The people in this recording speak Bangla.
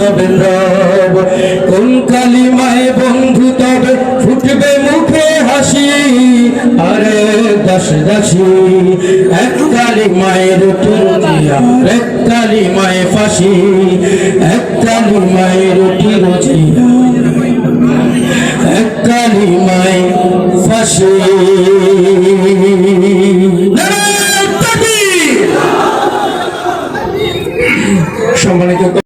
হবে রব। কোন কালি মায়ের বন্ধু তবে ফুটবে মুখে হাসি। আরে দাস দাসী এক কালি মায়ের এক কালি মায়ের ফাঁসি। এক কালি মায়ের রুটি রুচিয়া এক কালি মায়ের ফাঁসি সম্মানিত